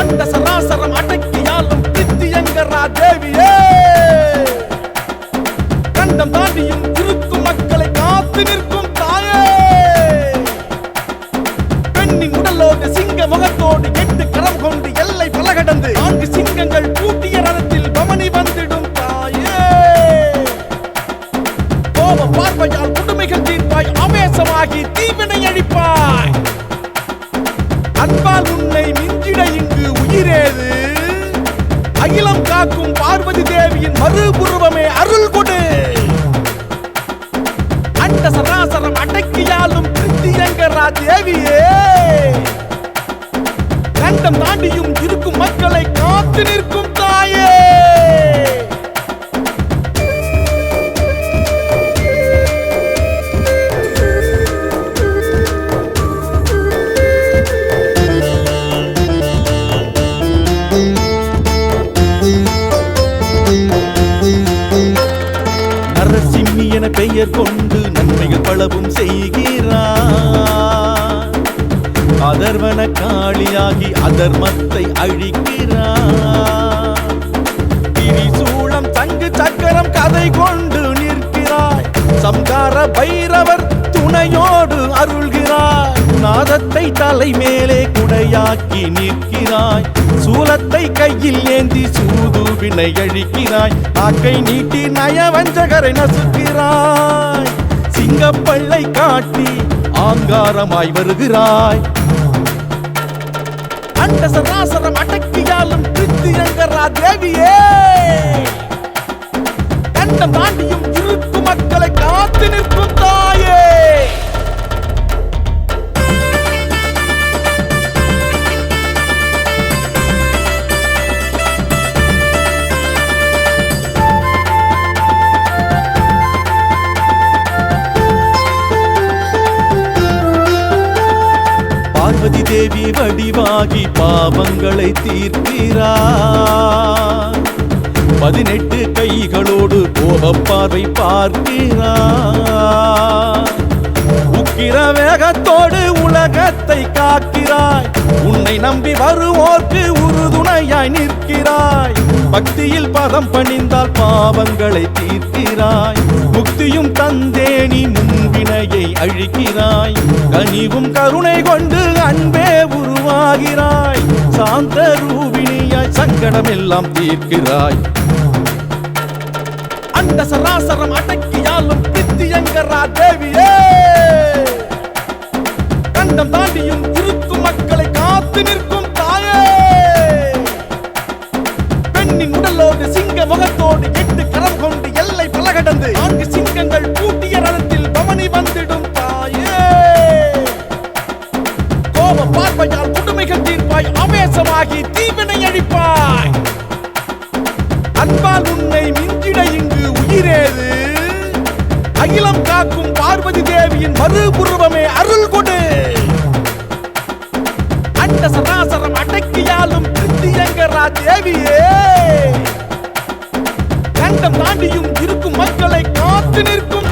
அண்ட சராசரம் அடக்கியாலும் நித்தியங்கரா தேவி. அகிலம் காக்கும் பார்வதி தேவியின் மறுபுருவமே அருள் கொடு. அண்ட சராசரம் அடக்கியாலும் பிரித்தியங்கரா தேவியே கண்டம் தாண்டியும் இருக்கும் மக்களை காத்து நிற்கும் பெயர் கொண்டு நன்மைகள் பலவும் செய்கிறார். அதர்வன காளியாகி அதர்மத்தை அழிக்கிறார். திரிசூலம் தங்கு சக்கரம் கதை கொண்டு நிற்கிறாய். சம்கார பைரவர் துணையோடு அருள் நாதத்தை தலை மேலே குடையாக்கி நிற்கிறாய். சூலத்தை கையில் ஏந்தி சூதுவினை அழிக்கிறாய். ஆக்கை நீட்டி நயவஞ்சகரை நசுக்கிறாய். சிங்கப்பள்ளை காட்டி ஆங்காரமாய் வருகிறாய். அண்ட சராசரம் அடக்கியாலும் பிரித்தியங்கரா தேவியே. கண்டம் தாண்டிய வடிவாகி பாவங்களை தீர்க்கிறார் பதினெட்டு கைகளோடு கோபப்பார்வை பார்க்கிறார் உக்கிர வேகத்தோடு உலகத்தை காக்கிறாய். உன்னை நம்பி வருவோர்க்கு உறுதுணையாய் நிற்கிறாய். பக்தியில் பதம் பணிந்தால் பாவங்களை தீர்க்கிறாய். முக்தியும் தந்தேனி முன்வினையை அழிக்கிறாய். கனிவும் கருணை கொண்டு அன்பே சாந்த ரூபிணியாய் சங்கடம் எல்லாம் தீர்க்கிறாய். அந்த சராசரம் அடக்கியாலும் பித்தியங்கரா தேவியே. கண்டம் தாண்டியும் இருக்கும் மக்களை காத்து நிற்கும் தாயே. பெண்ணின் உடலோடு சிங்க முகத்தோடு எட்டு கரம் கொண்டு எல்லை பல கடந்து நான்கு சிங்கங்கள் பூட்டிய ரதத்தில் தீவினை அழிப்பாய் அன்பால் உன்னை மிஞ்சிட இங்கு உயிரேது அகிலம் காக்கும் பார்வதி தேவியின் மறுபுருவமே அருள் கொடு. அண்ட சராசரம் அடக்கியாலும் திருத்தியங்கரா தேவியே. கண்டம் தாண்டியும் இருக்கும் மக்களை காத்து நிற்கும்